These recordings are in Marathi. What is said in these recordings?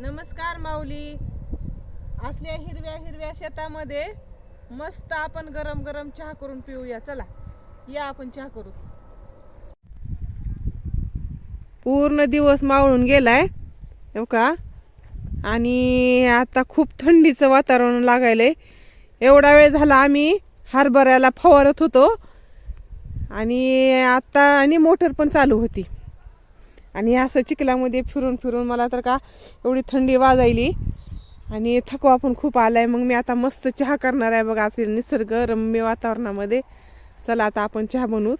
नमस्कार माऊली. असल्या हिरव्या हिरव्या शेतामध्ये मस्त आपण गरम गरम चहा करून पिऊया. चला या आपण चहा करू. पूर्ण दिवस मावळून गेलाय हो का? आणि आता खूप थंडीचं वातावरण लागायलंय. एवढा वेळ झाला आम्ही हरभऱ्याला फवारत होतो. आणि आता आणि मोटर पण चालू होती. आणि असं चिखलामध्ये फिरून फिरून मला तर का एवढी थंडी वाजायली. आणि थकवा पण खूप आलाय. मग मी आता मस्त चहा करणार आहे बघा असेल निसर्गरम्य वातावरणामध्ये. चला आता आपण चहा बनवूच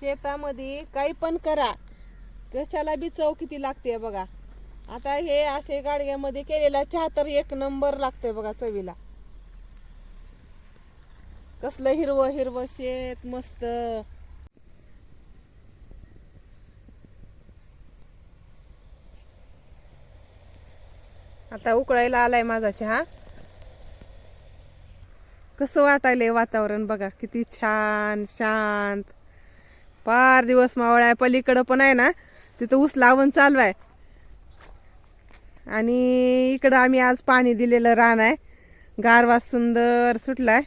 शेतामध्ये काही पण करा. कशाला बी चव किती लागते बघा. आता हे असे गाडग्यामध्ये केलेला चहा तर एक नंबर लागतोय बघा चवीला. कसलं हिरवं हिरवं शेत मस्त. आता उकळायला आलाय माझा चहा. कसं वाटायलंय वातावरण बघा किती छान शांत. पार दिवस मावळ आहे. पलीकडं पण आहे ना तिथं ऊस लावून चालू आहे. आणि इकडं आम्ही आज पाणी दिलेलं रान आहे. गारवा सुंदर सुटलाय.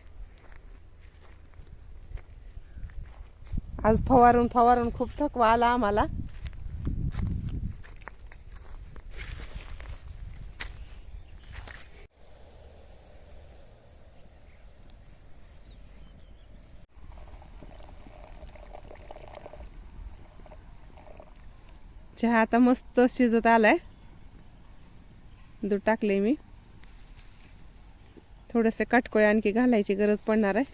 आज फवारून फवारून खूप थकवा आला आम्हाला. चहा आता मस्त शिजत आलाय. दूध टाकले मी. थोडेसे कटकोळे आणखी घालायची गरज पडणार आहे.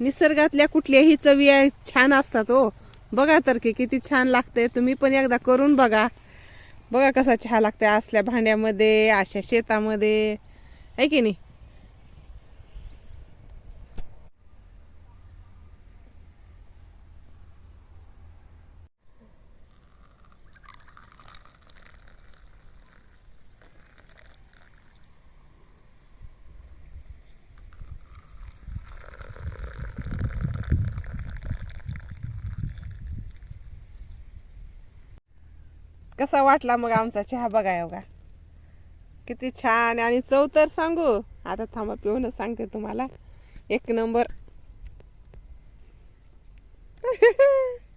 निसर्गातल्या कुठल्याही चवी आहे- छान असतात हो. बघा तर की किती छान लागते तुम्ही पण एकदा करून बघा. बघा कसा चहा लागते असल्या भांड्यामध्ये अशा शेतामध्ये. आहे की नाही? कसा वाटला मग आमचा चहा बघा बघा किती छान आणि चव तर सांगू. आता थांबा पिऊनच सांगते तुम्हाला. एक नंबर.